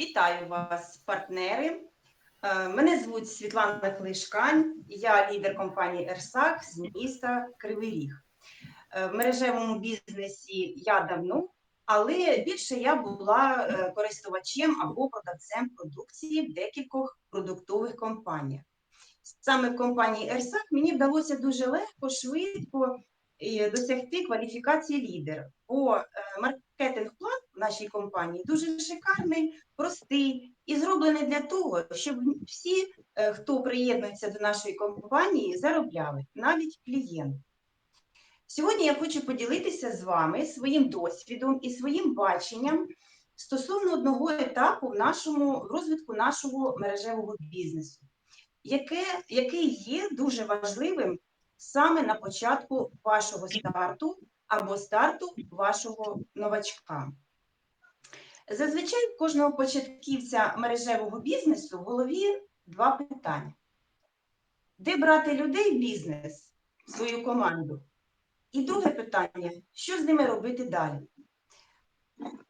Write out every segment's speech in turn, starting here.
Вітаю вас, партнери. Е, Мене звуть Світлана Клишкань, я лідер компанії Ерсак з міста Кривий Ріг. Е, В мережевому бізнесі я давно, але більше я була е, користувачем або продавцем продукції в декількох продуктових компаніях. Саме в компанії Ерсак мені вдалося дуже легко, швидко досягти кваліфікації лідер. Бо е, маркетинг-план нашій компанії дуже шикарний, простий і зроблений для того, щоб всі, е, хто приєднується до нашої компанії, заробляли, навіть клієнти. Сьогодні я хочу поділитися з вами своїм досвідом і своїм баченням стосовно одного етапу в нашому в розвитку нашого мережевого бізнесу, яке, який є дуже важливим саме на початку вашого старту або старту вашого новачка. Зазвичай в кожного початківця мережевого бізнесу в голові два питання: де брати людей в бізнес, в свою команду? І друге питання: що з ними робити далі?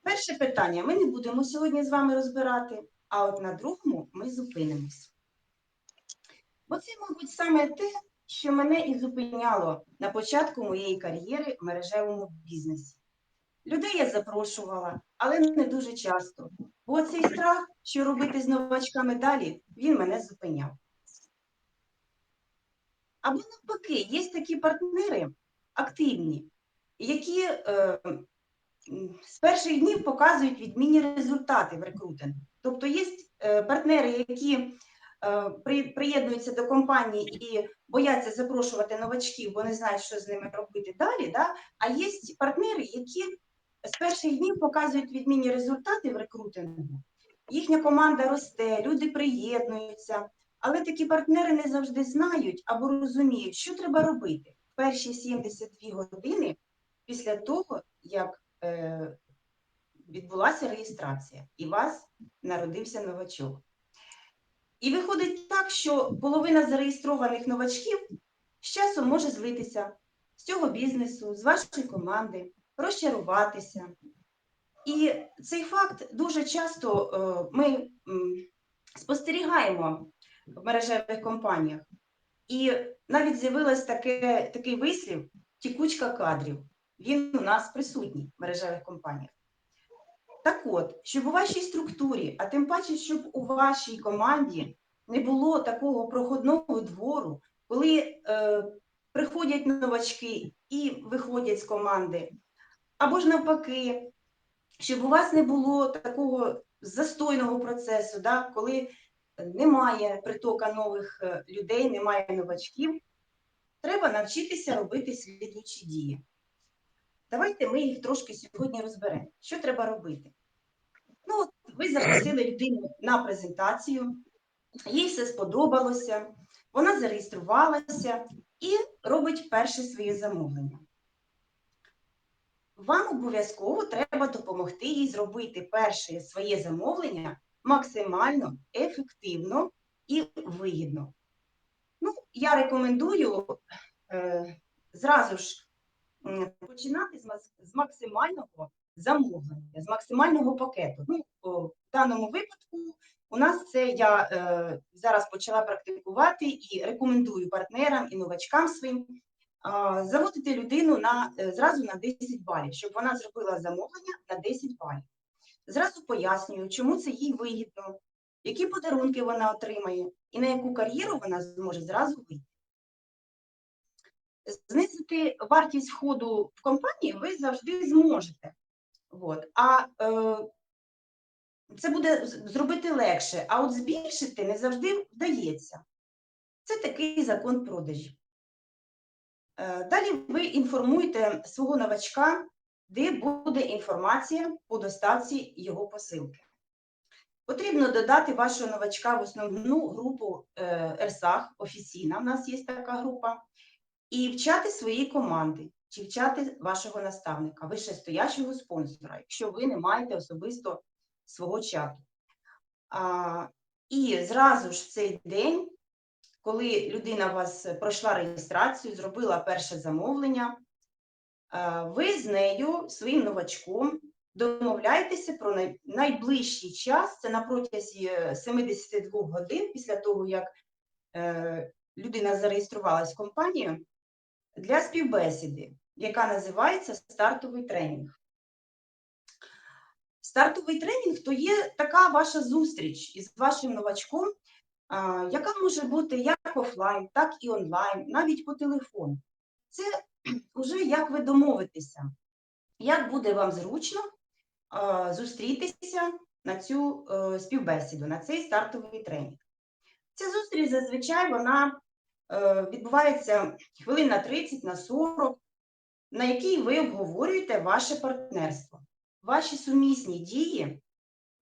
Перше питання ми не будемо сьогодні з вами розбирати, а от на другому ми зупинимось. Бо це, мабуть, саме те, що мене і зупиняло на початку моєї кар'єри в мережевому бізнесі. Людей я запрошувала, але не дуже часто. Бо цей страх, що робити з новачками далі, він мене зупиняв. Або навпаки, є такі партнери активні, які е, з перших днів показують відмінні результати в рекрутингу. Тобто є е, партнери, які е, при- приєднуються до компанії і бояться запрошувати новачків, бо не знають, що з ними робити далі. Да? А є партнери, які з перших днів показують відмінні результати в рекрутингу. Їхня команда росте, люди приєднуються, але такі партнери не завжди знають або розуміють, що треба робити в перші 72 години після того, як е, відбулася реєстрація і вас народився новачок. І виходить так, що половина зареєстрованих новачків з часом може злитися з цього бізнесу, з вашої команди, розчаруватися. І цей факт дуже часто е, ми спостерігаємо в мережевих компаніях. І навіть таке, такий вислів тікучка кадрів. Він у нас присутній в мережевих компаніях. Так от, щоб у вашій структурі, а тим паче, щоб у вашій команді не було такого проходного двору, коли е, приходять новачки і виходять з команди, або ж навпаки, щоб у вас не було такого застойного процесу, да, коли немає притока нових е, людей, немає новачків, треба навчитися робити слідучі дії. Давайте ми їх трошки сьогодні розберемо. Що треба робити? Ну, от ви запросили людину на презентацію, їй все сподобалося, вона зареєструвалася і робить перше своє замовлення. Вам обов'язково треба допомогти їй зробити перше своє замовлення максимально ефективно і вигідно. Ну, я рекомендую е, зразу ж починати з, максимального замовлення, з максимального пакету. Ну, в даному випадку у нас це я е, зараз почала практикувати і рекомендую партнерам і новачкам своїм заводити людину на, е, зразу на 10 балів, щоб вона зробила замовлення на 10 балів. Зразу пояснюю, чому це їй вигідно, які подарунки вона отримає і на яку кар'єру вона зможе зразу вийти. Знизити вартість входу в компанію ви завжди зможете. От. А е, це буде зробити легше, а от збільшити не завжди вдається. Це такий закон продажів. Е, Далі ви інформуєте свого новачка, де буде інформація по доставці його посилки. Потрібно додати вашого новачка в основну групу е, офіційна, в нас є така група, і вчати свої команди, чи вчати вашого наставника, вищестоячого спонсора, якщо ви не маєте особисто свого чату. А, і зразу ж в цей день коли людина у вас пройшла реєстрацію, зробила перше замовлення, е, ви з нею, своїм новачком, домовляйтеся про найближчий час, це на протязі е, 72 годин після того, як е, людина зареєструвалась в компанію, для співбесіди, яка називається стартовий тренінг. Стартовий тренінг то є така ваша зустріч із вашим новачком, яка може бути як офлайн, так і онлайн, навіть по телефону. Це вже як ви домовитеся, як буде вам зручно зустрітися на цю е, співбесіду, на цей стартовий тренінг. Ця зустріч зазвичай вона е, відбувається хвилин на 30, на 40, на якій ви обговорюєте ваше партнерство, ваші сумісні дії,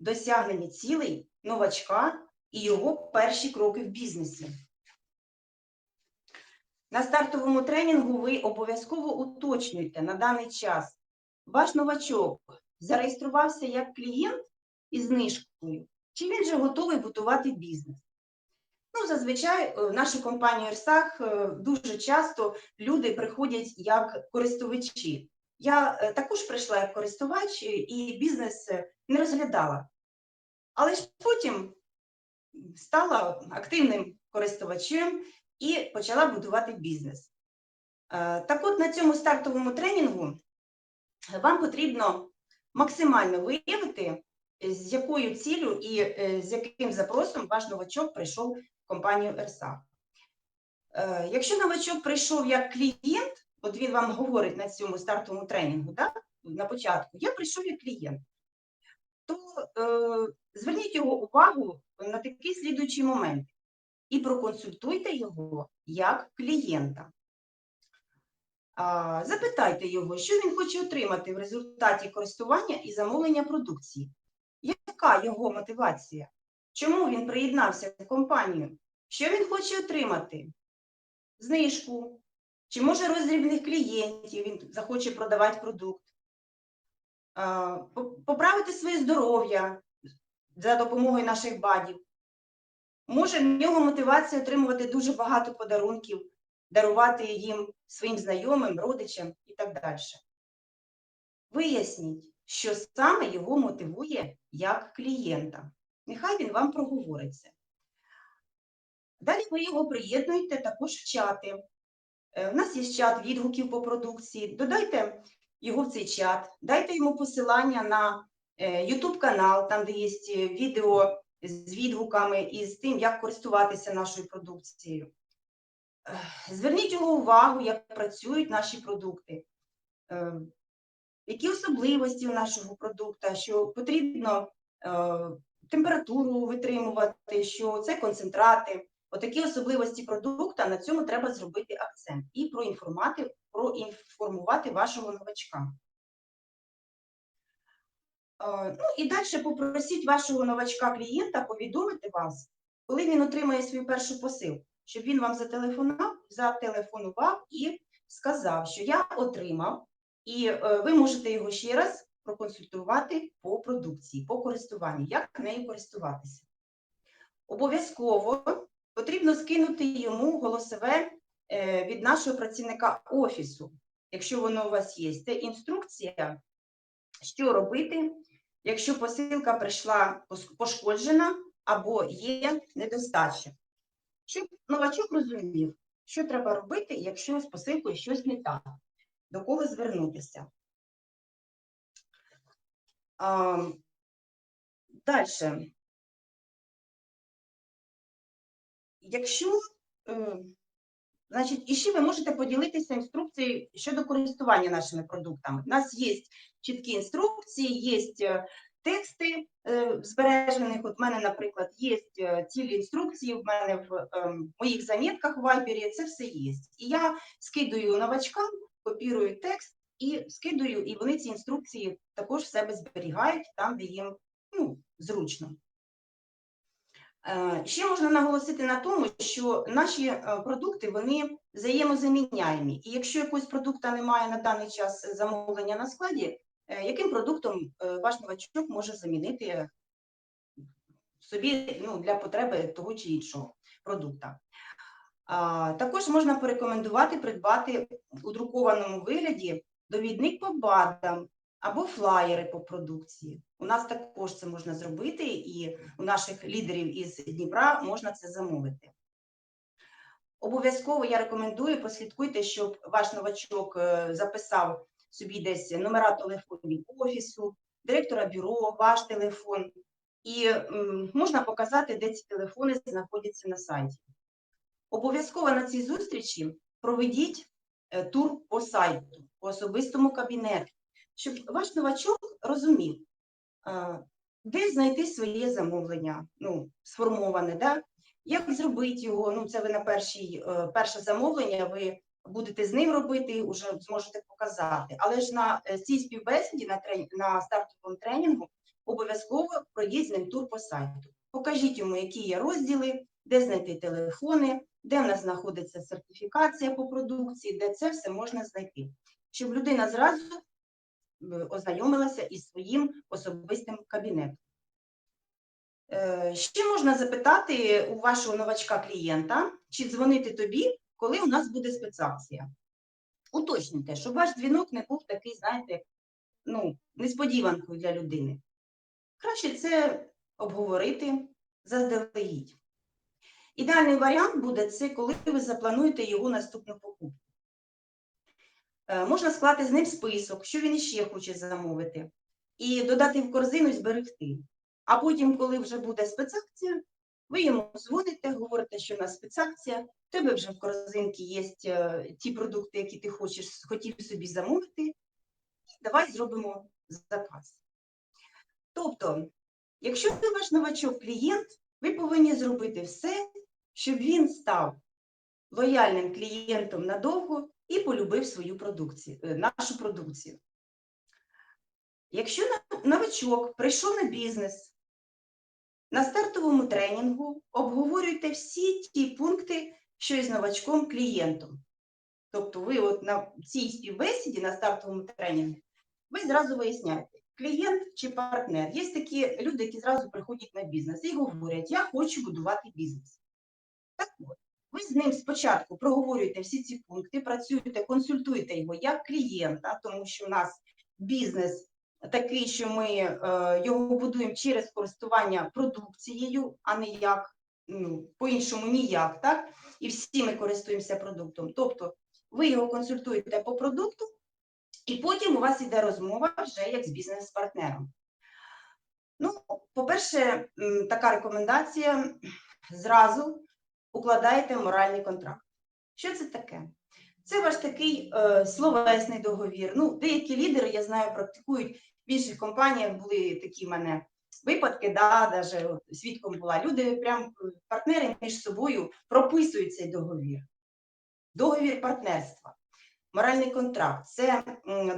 досягнення цілей новачка і його перші кроки в бізнесі. На стартовому тренінгу ви обов'язково уточнюєте на даний час. Ваш новачок зареєструвався як клієнт із знижкою, чи він же готовий будувати бізнес? Ну, зазвичай е, в нашу компанію Ерсах е, дуже часто люди приходять як користувачі. Я е, також прийшла як користувач і бізнес не розглядала. Але ж потім стала активним користувачем і почала будувати бізнес. Е, Так от на цьому стартовому тренінгу вам потрібно максимально виявити, з якою ціллю і е, з яким запросом ваш новачок прийшов в компанію ЕРСА. Е, Якщо новачок прийшов як клієнт, от він вам говорить на цьому стартовому тренінгу, да, на початку, я прийшов як клієнт, то е, зверніть його увагу на такий слідуючий момент і проконсультуйте його як клієнта. А, Запитайте його, що він хоче отримати в результаті користування і замовлення продукції. Яка його мотивація? Чому він приєднався в компанію? Що він хоче отримати? Знижку? Чи може роздрібних клієнтів він захоче продавати продукт? Поправити своє здоров'я за допомогою наших бадів. Може, в нього мотивація отримувати дуже багато подарунків, дарувати їм своїм знайомим, родичам і так далі. Виясніть, що саме його мотивує як клієнта. Нехай він вам проговориться. Далі ви його приєднуєте також в чати. Е, У нас є чат відгуків по продукції. Додайте його в цей чат, дайте йому посилання на е, YouTube канал, там де є е, відео з відгуками і з тим, як користуватися нашою продукцією. Е, Зверніть його увагу, як працюють наші продукти, які особливості у нашого продукту, що потрібно температуру витримувати, що це концентрати. Отакі особливості продукту, на цьому треба зробити акцент і проінформувати, проінформувати вашого новачка. Е, Ну і далі попросіть вашого новачка-клієнта повідомити вас, коли він отримає свою першу посилку, щоб він вам зателефонував, зателефонував і сказав, що я отримав, і е, ви можете його ще раз проконсультувати по продукції, по користуванню, як нею користуватися. Обов'язково потрібно скинути йому голосове від нашого працівника офісу, якщо воно у вас є. Це інструкція, що робити, якщо посилка прийшла пошкоджена або є недостача. Щоб новачок розумів, що треба робити, якщо з посилкою щось не так, до кого звернутися. Далі. Якщо, е, значить, і ще ви можете поділитися інструкцією щодо користування нашими продуктами. У нас є чіткі інструкції, є тексти е, збережених. От в мене, наприклад, є е, цілі інструкції, в мене в е, моїх замітках в Viber, це все є. І я скидую новачкам, копірую текст і скидую, і вони ці інструкції також в себе зберігають там, де їм ну, зручно. Е, Ще можна наголосити на тому, що наші е, продукти вони взаємозаміняємі. І якщо якогось продукту немає на даний час замовлення на складі, е, яким продуктом ваш новачок може замінити собі ну, для потреби того чи іншого продукта? Також можна порекомендувати придбати у друкованому вигляді довідник по БАДам або флаєри по продукції. У нас також це можна зробити, і у наших лідерів із Дніпра можна це замовити. Обов'язково я рекомендую послідкуйте, щоб ваш новачок е, записав собі десь номера телефонів офісу, директора бюро, ваш телефон, і можна показати, де ці телефони знаходяться на сайті. Обов'язково на цій зустрічі проведіть е, тур по сайту, по особистому кабінету, щоб ваш новачок розумів, е, де знайти своє замовлення, ну, сформоване, да? як зробити його. Ну, це ви на першій, е, перше замовлення, ви будете з ним робити, вже зможете показати. Але ж на е, цій співбесіді, на, трен... на стартовому тренінгу, обов'язково пройдіть з ним тур по сайту. Покажіть йому, які є розділи, де знайти телефони, де в нас знаходиться сертифікація по продукції, де це все можна знайти, щоб людина зразу ознайомилася із своїм особистим кабінетом. Е, Ще можна запитати у вашого новачка клієнта, чи дзвонити тобі, коли у нас буде спецакція. Уточнюйте, щоб ваш дзвінок не був такий, знаєте, ну, несподіванкою для людини. Краще це обговорити заздалегідь. Ідеальний варіант буде це, коли ви заплануєте його наступну покупку. Е, Можна склати з ним список, що він іще хоче замовити, і додати в корзину і зберегти. А потім, коли вже буде спецакція, ви йому дзвоните, говорите, що у нас спецакція, в тебе вже в корзинці є е, ті продукти, які ти хочеш, хотів собі замовити, і давай зробимо заказ. Тобто, якщо ви ваш новачок клієнт, ви повинні зробити все, щоб він став лояльним клієнтом надовго і полюбив свою продукцію, е, нашу продукцію. Якщо новачок прийшов на бізнес, на стартовому тренінгу обговорюйте всі ті пункти, що із новачком клієнтом. Тобто ви от на цій співбесіді, на стартовому тренінгу, ви зразу виясняєте, клієнт чи партнер. Є такі люди, які зразу приходять на бізнес і говорять, я хочу будувати бізнес. Ви з ним спочатку проговорюєте всі ці пункти, працюєте, консультуєте його як клієнта, тому що у нас бізнес такий, що ми е, його будуємо через користування продукцією, а не як ну, по-іншому ніяк, так? І всі ми користуємося продуктом. Тобто ви його консультуєте по продукту, і потім у вас йде розмова вже як з бізнес-партнером. Ну, по-перше, така рекомендація зразу укладаєте моральний контракт. Що це таке? Це ваш такий е, словесний договір. Ну, деякі лідери, я знаю, практикують в інших компаніях були такі в мене випадки, да, даже свідком була. Люди, прям е, партнери між собою прописують цей договір. Договір партнерства, моральний контракт це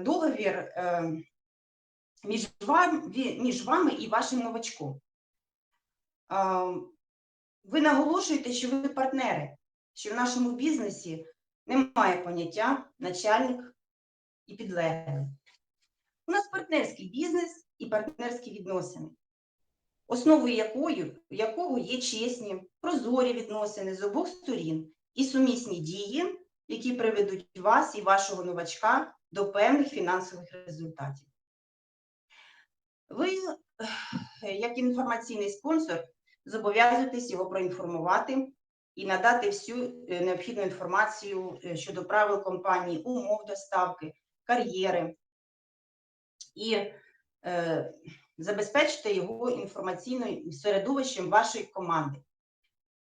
договір е, між, вам, між вами і вашим новачком. Е, ви наголошуєте, що ви партнери, що в нашому бізнесі немає поняття начальник і підлеглий. У нас партнерський бізнес і партнерські відносини, основою якої, якого є чесні, прозорі відносини з обох сторін і сумісні дії, які приведуть вас і вашого новачка до певних фінансових результатів. Ви, як інформаційний спонсор, зобов'язуєтесь його проінформувати і надати всю е, необхідну інформацію е, щодо правил компанії, умов доставки, кар'єри і е, забезпечити його інформаційним середовищем вашої команди.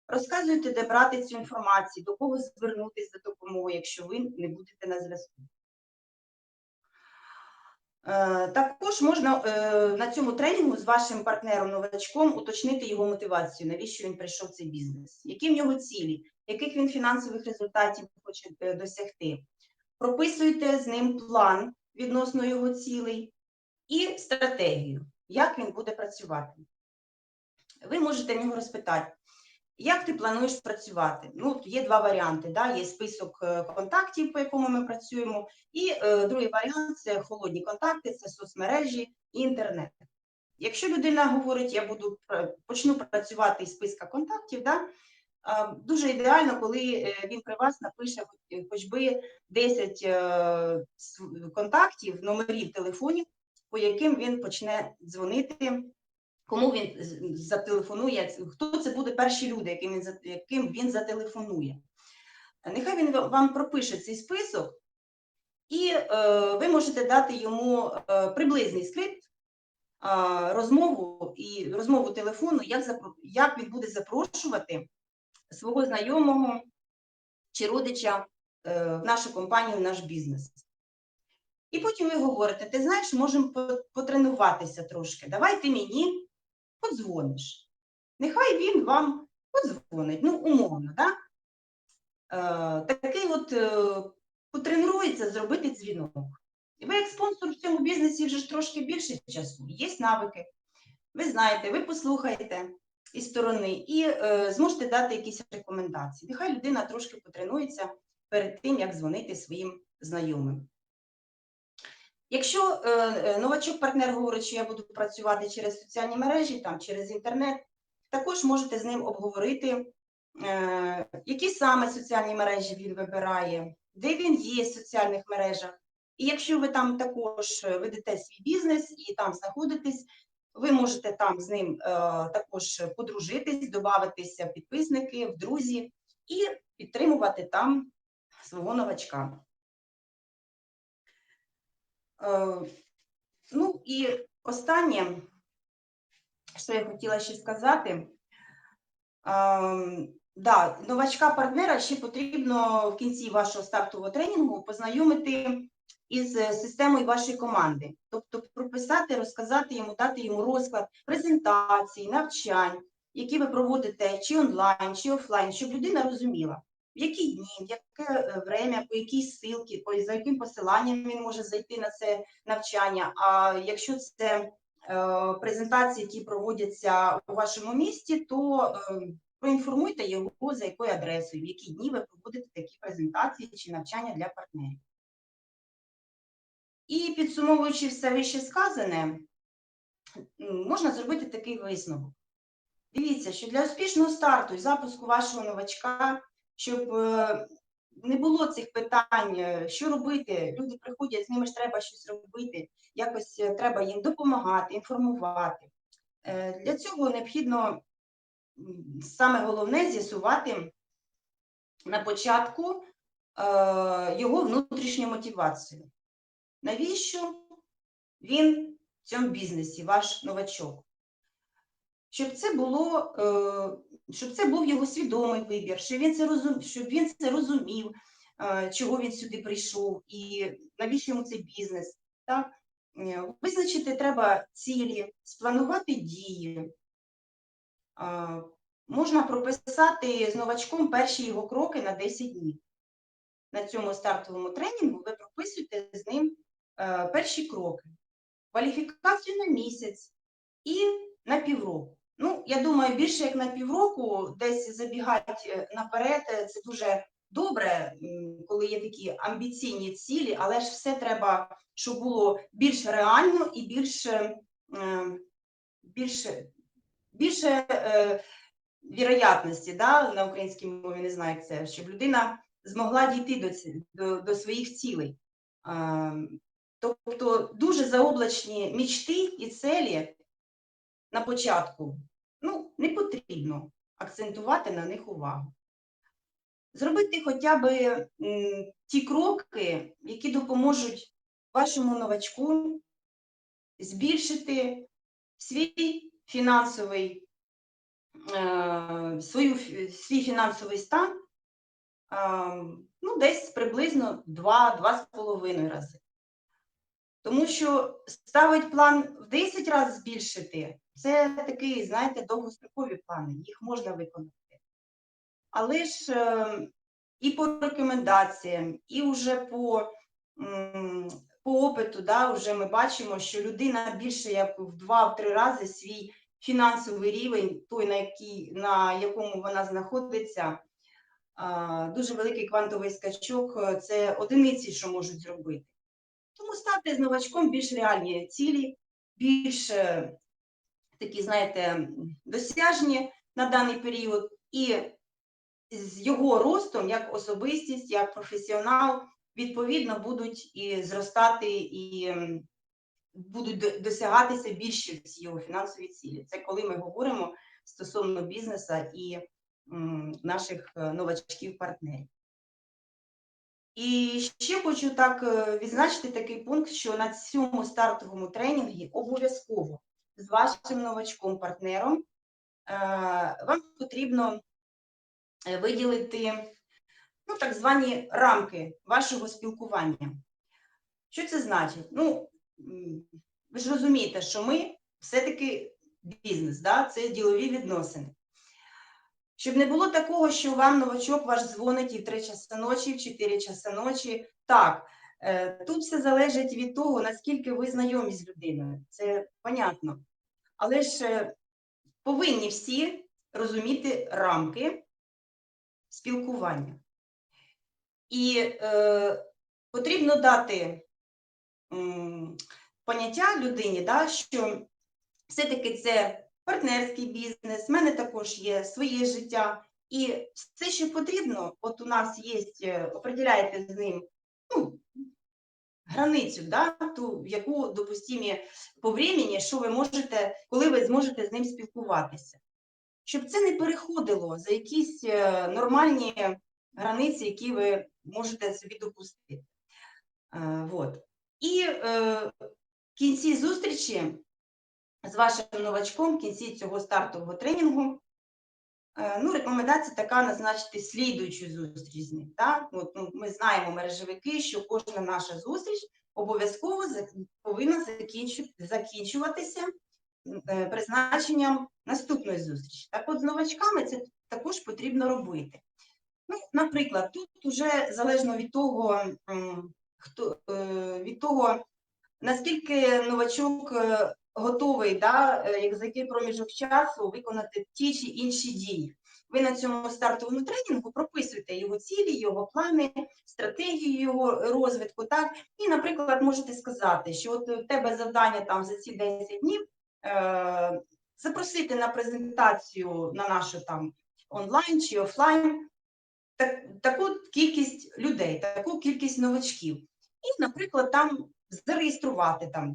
Розказуйте, де брати цю інформацію, до кого звернутися за допомогою, якщо ви не будете на зв'язку. Е, Також можна е, на цьому тренінгу з вашим партнером-новачком уточнити його мотивацію, навіщо він прийшов в цей бізнес, які в нього цілі, яких він фінансових результатів хоче е, досягти. Прописуйте з ним план відносно його цілей і стратегію, як він буде працювати. Ви можете в нього розпитати, як ти плануєш працювати? Ну, є два варіанти. Да? Є список е, контактів, по якому ми працюємо, і е, другий варіант це холодні контакти, це соцмережі і інтернет. Якщо людина говорить, я буду почну працювати із списка контактів, да? а, дуже ідеально, коли е, він при вас напише хоч- хоч би 10 е, контактів, номерів телефонів, по яким він почне дзвонити, кому він зателефонує, хто це буде перші люди, яким він, яким він зателефонує. Нехай він вам пропише цей список, і е, ви можете дати йому е, приблизний скрипт, е, розмову і розмову телефону, як, як він буде запрошувати свого знайомого чи родича е, в нашу компанію, в наш бізнес. І потім ви говорите: ти знаєш, можемо потренуватися трошки. Давай ти мені подзвониш. Нехай він вам подзвонить, ну, умовно, так? Е, такий от е, потренується зробити дзвінок. І ви, як спонсор в цьому бізнесі, вже ж трошки більше часу, є навики. Ви знаєте, ви послухаєте із сторони і е, зможете дати якісь рекомендації. Нехай людина трошки потренується перед тим, як дзвонити своїм знайомим. Якщо е, е, новачок-партнер говорить, що я буду працювати через соціальні мережі, там, через інтернет, також можете з ним обговорити, е, які саме соціальні мережі він вибирає, де він є в соціальних мережах. І якщо ви там також е, ведете свій бізнес і там знаходитесь, ви можете там з ним е, також подружитись, додатися в підписники, в друзі і підтримувати там свого новачка. Е, Ну і останнє, що я хотіла ще сказати, да, новачка-партнера ще потрібно в кінці вашого стартового тренінгу познайомити із е, системою вашої команди. Тобто прописати, розказати йому, дати йому розклад презентацій, навчань, які ви проводите чи онлайн, чи офлайн, щоб людина розуміла, в які дні, в яке е, время, по якій ссылці, по за яким посиланням він може зайти на це навчання. А якщо це е, презентації, які проводяться у вашому місті, то е, проінформуйте його, за якою адресою, в які дні ви проводите такі презентації чи навчання для партнерів. І підсумовуючи все вище сказане, можна зробити такий висновок. Дивіться, що для успішного старту і запуску вашого новачка, щоб е, не було цих питань, е, що робити, люди приходять, з ними ж треба щось робити, якось е, треба їм допомагати, інформувати. Для цього необхідно саме головне з'ясувати на початку його внутрішню мотивацію. Навіщо він в цьому бізнесі, ваш новачок? Щоб це було, щоб це був його свідомий вибір, щоб він це розум, щоб він це розумів, чого він сюди прийшов, і навіщо йому цей бізнес. Так? Е, Визначити треба цілі, спланувати дії. Е, Можна прописати з новачком перші його кроки на 10 днів. На цьому стартовому тренінгу ви прописуєте з ним е, перші кроки, кваліфікацію на місяць і на півроку. Ну, я думаю, більше як на півроку, десь забігати е, наперед, е, це дуже добре, коли є такі амбіційні цілі, але ж все треба, щоб було більш реально і більше, е, більше, більше е, віроятності, да, на українській мові не знаю, як це, щоб людина змогла дійти до, до, до своїх цілей. Тобто дуже заоблачні мічти і цілі на початку, ну, не потрібно акцентувати на них увагу. Зробити хоча б ті кроки, які допоможуть вашому новачку збільшити свій фінансовий, е, свою, свій фінансовий стан е, ну, десь приблизно 2-2,5 рази. Тому що ставить план в 10 разів збільшити, це такий, знаєте, довгострокові плани, їх можна виконати. Але ж е, і по рекомендаціям, і вже по, по опиту, да, вже ми бачимо, що людина більше як в 2-3 рази свій фінансовий рівень, той, на, який, на якому вона знаходиться, дуже великий квантовий скачок, е, це одиниці, що можуть зробити. Тому ставте з новачком більш реальні цілі, більш такі, знаєте, досяжні на даний період, і з його ростом як особистість, як професіонал, відповідно, будуть і зростати і будуть досягатися більші ці його фінансові цілі. Це коли ми говоримо стосовно бізнесу і наших е, новачків-партнерів. І ще хочу так е, відзначити такий пункт, що на цьому стартовому тренінгі обов'язково з вашим новачком-партнером е, вам потрібно е, виділити ну, так звані рамки вашого спілкування. Що це значить? Ну, ви ж розумієте, що ми все-таки бізнес, да? це ділові відносини. Щоб не було такого, що вам новачок ваш дзвонить і в 3 часа ночі, і в 4 часа ночі. Так, е, тут все залежить від того, наскільки ви знайомі з людиною. Це понятно. Але ж е, повинні всі розуміти рамки спілкування. І е, потрібно дати м, поняття людині, да, що все-таки це партнерський бізнес, в мене також є своє життя. І все, що потрібно, от у нас є, е, определяєте з ним ну, границю, да, ту, яку допустимі по времени, що ви можете, коли ви зможете з ним спілкуватися. Щоб це не переходило за якісь е, нормальні границі, які ви можете собі допустити. Е, Вот. І е, в кінці зустрічі з вашим новачком, в кінці цього стартового тренінгу, ну, рекомендація така назначити слідуючу зустріч з ним. Так? От, ну, ми знаємо мережевики, що кожна наша зустріч обов'язково повинна закінчу- закінчуватися е, призначенням наступної зустрічі. Так от з новачками це також потрібно робити. Ну, наприклад, тут вже залежно від того, хто е, від того, наскільки новачок е, готовий, да, е, як за який проміжок часу виконати ті чи інші дії. Ви на цьому стартовому тренінгу прописуєте його цілі, його плани, стратегію його розвитку. Так? І, наприклад, можете сказати, що от у тебе завдання там за ці 10 днів е, запросити на презентацію на нашу там онлайн чи офлайн так, таку кількість людей, таку кількість новачків. І, наприклад, там зареєструвати там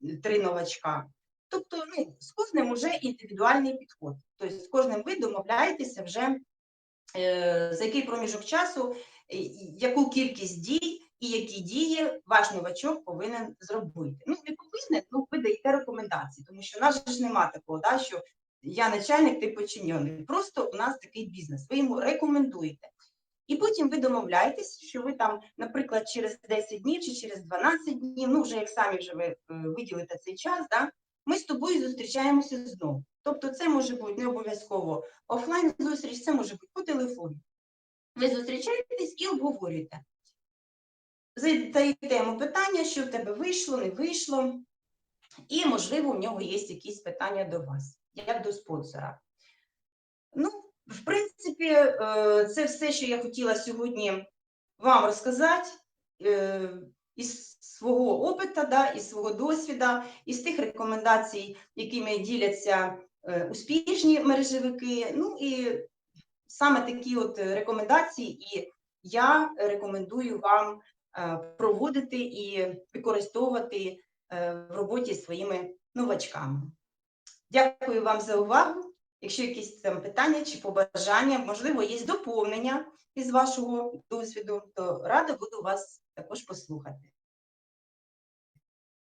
два-три новачка. Тобто, ну, з кожним вже індивідуальний підход. Тобто з кожним ви домовляєтеся вже е, за який проміжок часу, яку кількість дій і які дії ваш новачок повинен зробити. Ну, не повинен, ну ви даєте рекомендації, тому що у нас ж нема такого, да, що я начальник, ти подчинений. Просто у нас такий бізнес. Ви йому рекомендуєте. І потім ви домовляєтесь, що ви там, наприклад, через 10 днів чи через 12 днів, ну вже як самі вже ви е, виділите цей час, да, ми з тобою зустрічаємося знову. Тобто це може бути не обов'язково офлайн зустріч, це може бути по телефону. Ви зустрічаєтесь і обговорюєте. Задаєте йому питання, що в тебе вийшло, не вийшло, і, можливо, в нього є якісь питання до вас, як до спонсора. Ну, в принципі, е, це все, що я хотіла сьогодні вам розказати е, із свого опиту, да, із свого досвіду, із тих рекомендацій, якими діляться е, успішні мережевики. Ну і саме такі от рекомендації, і я рекомендую вам проводити і використовувати в роботі своїми новачками. Дякую вам за увагу. Якщо якісь там питання чи побажання, можливо, є доповнення із вашого досвіду, то рада буду вас також послухати.